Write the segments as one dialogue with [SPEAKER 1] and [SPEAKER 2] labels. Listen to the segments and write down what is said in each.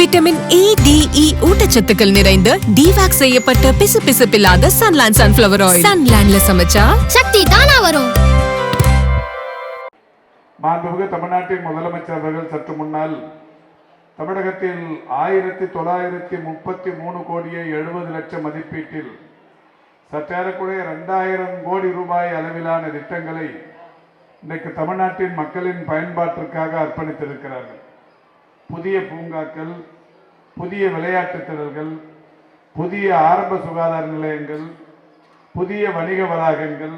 [SPEAKER 1] Vitamin A D இ ஊட்டச்சத்துக்கள் நிறைந்த டிவாக் செய்யப்பட்ட பிசுபிசுப்பில்லாத சன்லாண்ட் சன்ஃபிளவர் ஆயில் சன்லாண்ட்ல சமைச்சா
[SPEAKER 2] சக்தி தானா வரும்.
[SPEAKER 3] மாண்புமிகு தமிழ்நாட்டின் முதலமைச்சர் அவர்கள் சற்று முன்னால் தமிழகத்தில் ஆயிரத்தி தொள்ளாயிரத்தி முப்பத்தி மூணு கோடியே எழுபது லட்சம் மதிப்பீட்டில் சற்றேறக்குறைய ரெண்டாயிரம் கோடி ரூபாய் அளவிலான திட்டங்களை இன்றைக்கு தமிழ்நாட்டின் மக்களின் பயன்பாட்டிற்காக அர்ப்பணித்திருக்கிறார்கள். புதிய பூங்காக்கள் புதிய விளையாட்டுத் திடல்கள் புதிய ஆரம்ப சுகாதார நிலையங்கள் புதிய வணிக வளாகங்கள்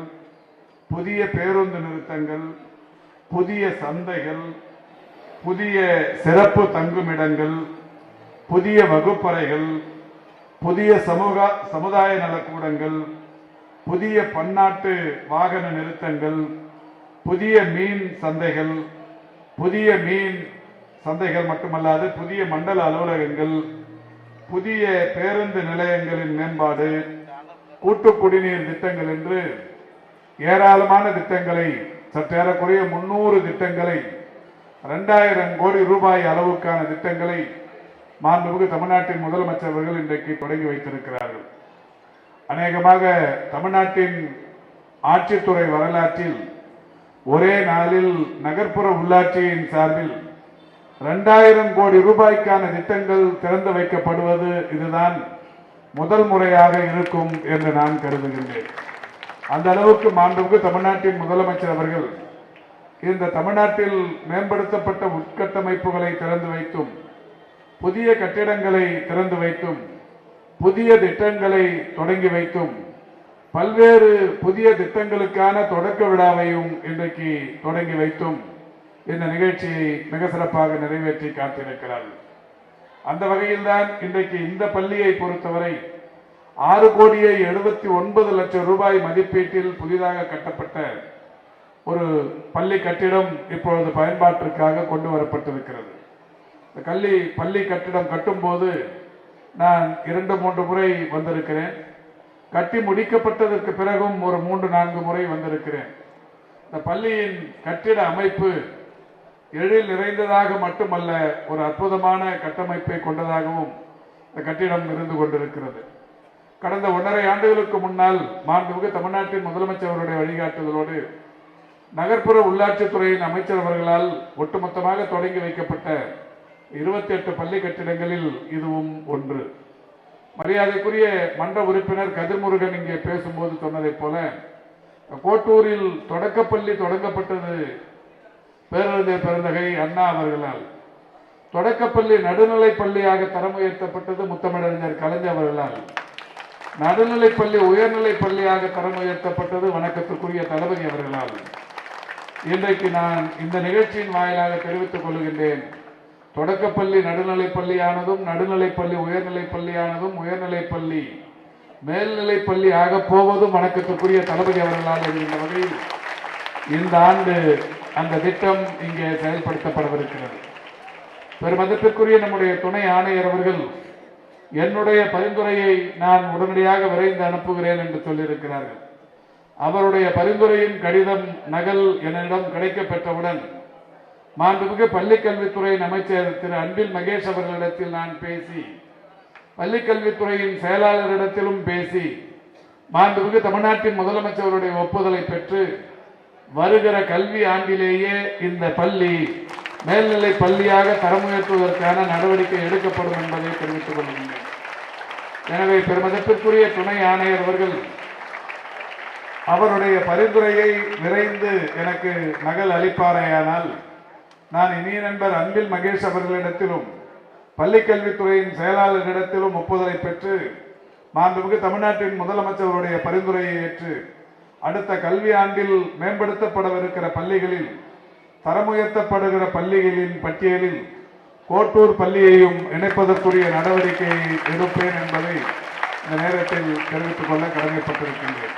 [SPEAKER 3] புதிய பேருந்து நிறுத்தங்கள் புதிய சந்தைகள் புதிய சிறப்பு தங்குமிடங்கள் புதிய வகுப்பறைகள் புதிய சமூக சமுதாய நலக்கூடங்கள் புதிய பன்னாட்டு வாகன நிறுத்தங்கள் புதிய மீன் சந்தைகள் புதிய மீன் சந்தைகள் மட்டுமல்லாது புதிய மண்டல அலுவலகங்கள் புதிய பேருந்து நிலையங்களின் மேம்பாடு கூட்டு குடிநீர் திட்டங்கள் என்று ஏராளமான திட்டங்களை சற்றேறக்குறைய முன்னூறு திட்டங்களை ரெண்டாயிரம் கோடி ரூபாய் அளவுக்கான திட்டங்களை மாண்புமிகு தமிழ்நாட்டின் முதலமைச்சர்கள் இன்றைக்கு தொடங்கி வைத்திருக்கிறார்கள். அநேகமாக தமிழ்நாட்டின் ஆட்சித்துறை வரலாற்றில் ஒரே நாளில் நகர்ப்புற உள்ளாட்சியின் சார்பில் ரெண்டாயிரம் கோடி ரூபாய்க்கான திட்டங்கள் திறந்து வைக்கப்படுவது இதுதான் முதல் முறையாக இருக்கும் என்று நான் கருதுகின்றேன். அந்த அளவுக்கு மாண்புக்கு தமிழ்நாட்டின் முதலமைச்சர் அவர்கள் இந்த தமிழ்நாட்டில் மேம்படுத்தப்பட்ட உட்கட்டமைப்புகளை திறந்து வைத்தும் புதிய கட்டிடங்களை திறந்து வைத்தும் புதிய திட்டங்களை தொடங்கி வைத்தும் பல்வேறு புதிய திட்டங்களுக்கான தொடக்க விழாவையும் இன்றைக்கு தொடங்கி வைத்தும் இந்த நிகழ்ச்சியை மிக சிறப்பாக நிறைவேற்றி காத்திருக்கிறார்கள் அந்த வகையில்தான் இன்றைக்கு இந்த பள்ளியை பொறுத்தவரை ஆறு கோடியே எழுபத்தி ஒன்பது லட்சம் ரூபாய் மதிப்பீட்டில் புதிதாக கட்டப்பட்ட ஒரு பள்ளி கட்டிடம் இப்பொழுது பயன்பாட்டிற்காக கொண்டு வரப்பட்டிருக்கிறது. இந்த கல்வி பள்ளி கட்டிடம் கட்டும்போது நான் இரண்டு மூன்று முறை வந்திருக்கிறேன். கட்டி முடிக்கப்பட்டதற்கு பிறகும் ஒரு மூன்று நான்கு முறை வந்திருக்கிறேன். இந்த பள்ளியின் கட்டிட அமைப்பு எழில் நிறைந்ததாக மட்டுமல்ல ஒரு அற்புதமான கட்டமைப்பை கொண்டதாகவும் இந்த கட்டிடம் இருந்து கொண்டிருக்கிறது. கடந்த ஒன்றரை ஆண்டுகளுக்கு முன்னால் மாண்புமிகு தமிழ்நாட்டின் முதலமைச்சர் அவருடைய வழிகாட்டுதலோடு நகர்ப்புற உள்ளாட்சித்துறையின் அமைச்சர் அவர்களால் ஒட்டுமொத்தமாக தொடங்கி வைக்கப்பட்ட இருபத்தி எட்டு பள்ளி கட்டிடங்களில் இதுவும் ஒன்று. மரியாதைக்குரிய மன்ற உறுப்பினர் கதிர்முருகன் இங்கே பேசும்போது சொன்னதைப் போல கோட்டூரில் தொடக்கப்பள்ளி தொடங்கப்பட்டது பேரறிஞர் பெருந்தகை அண்ணா அவர்களால். தொடக்கப்பள்ளி நடுநிலை பள்ளியாக தரம் உயர்த்தப்பட்டது முத்தமிழறிஞர் கலைஞர் அவர்களால். நடுநிலைப்பள்ளி உயர்நிலைப் பள்ளியாக தரம் உயர்த்தப்பட்டது வணக்கத்துக்குரிய தளபதி அவர்களால். இன்றைக்கு நான் இந்த நிகழ்ச்சியின் வாயிலாக தெரிவித்துக் கொள்கின்றேன். தொடக்கப்பள்ளி நடுநிலை பள்ளியானதும் நடுநிலைப்பள்ளி உயர்நிலை பள்ளியானதும் உயர்நிலைப் பள்ளி மேல்நிலை பள்ளி ஆக போவதும் வணக்கத்துக்குரிய தளபதி அவர்களால் என்கின்ற வகையில் இந்த ஆண்டு அந்த திட்டம் இங்கே செயல்படுத்தப்படவிருக்கிறது பெருமதிப்பிற்குரிய நம்முடைய துணை ஆணையர் அவர்கள் என்னுடைய பரிந்துரையை நான் உடனடியாக விரைந்து அனுப்புகிறேன் என்று சொல்லியிருக்கிறார்கள். அவருடைய பரிந்துரையின் கடிதம் நகல் என்னிடம் கிடைக்கப்பெற்றவுடன் மாண்புமிகு பள்ளிக்கல்வித்துறையின் அமைச்சர் திரு. அன்பில் மகேஷ் அவர்களிடத்தில் நான் பேசி பள்ளிக்கல்வித்துறையின் செயலாளரிடத்திலும் பேசி மாண்புமிகு தமிழ்நாட்டின் முதலமைச்சருடைய ஒப்புதலை பெற்று வருகிற கல்வி ஆண்டிலேயே இந்த பள்ளி மேல்நிலை பள்ளியாக தரம் உயர்த்துவதற்கான நடவடிக்கை எடுக்கப்படும் என்பதை தெரிவித்துக் கொள்கின்றேன். எனவே பெருமதிப்பிற்குரிய துணை ஆணையர் அவர்கள் அவருடைய பரிந்துரையை விரைந்து எனக்கு நகல் அளிப்பாரையானால் நான் இனிய நண்பர் அன்பில் மகேஷ் அவர்களிடத்திலும் பள்ளிக்கல்வித்துறையின் செயலாளரிடத்திலும் ஒப்புதலை பெற்று மாண்புமிகு தமிழ்நாட்டின் முதலமைச்சருடைய பரிந்துரையை ஏற்று அடுத்த கல்வி ஆண்டில் மேம்படுத்தப்படவிருக்கிற பள்ளிகளில் தரமுயர்த்தப்படுகிற பள்ளிகளின் பட்டியலில் கோட்டூர் பள்ளியையும் இணைப்பதற்குரிய நடவடிக்கையை எடுப்பேன் என்பதை இந்த நேரத்தில் தெரிவித்துக் கொள்ள கடமைப்பட்டிருக்கின்றேன்.